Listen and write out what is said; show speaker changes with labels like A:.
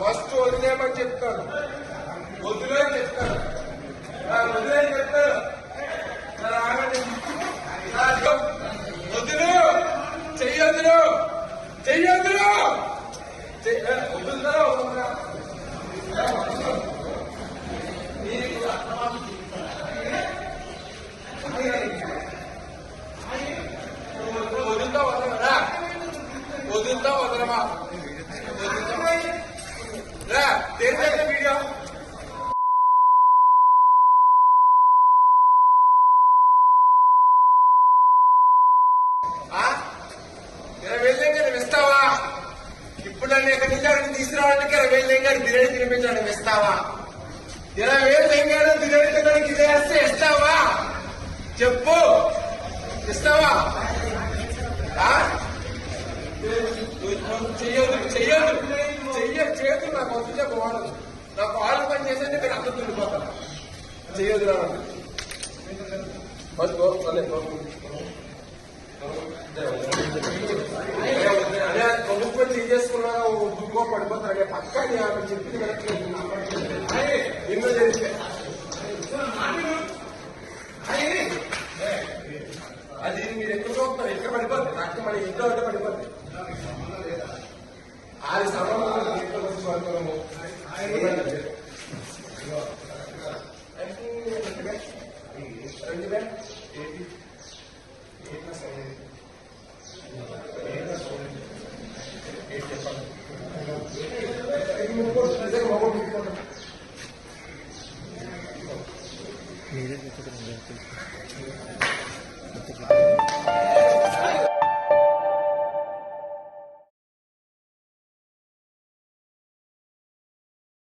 A: First వదిలేమని చెప్తాను. వదిలే చెప్తాను. తీసుకురావడానికి ఇరవై వేలు తెంగాడు బిర్యానీ తినిపించాడు ఇస్తావా ఇరవై వేలు తెంగాడు బిర్యానీ తినడానికి ఇదే వస్తే ఇస్తావా చెప్పు ఇస్తావా చెయ్యదు చెయ్యదు చెయ్య చేతులు నాకు వస్తుంటే బాగుండదు నాకు ఆలు పని చేసేది మీరు అంత తుండిపోతాను చెయ్యొద్దు రా బస్ గో చలే గో అదే కొనుక్కొని తీసేసుకున్నా పడిపోతాడు పక్క చెప్పింది వెనక్కి ఎన్నో జరిగితే అది మీరు ఎక్కడ చూస్తున్నారు ఎక్కడ పడిపోతుంది నాకు మన ఇంట్లో అంటే పడిపోతుంది వచ్చి పడుతున్నాము రెండు వేల यूनिवर्स फिजिक भगवत
B: गीता में मेरे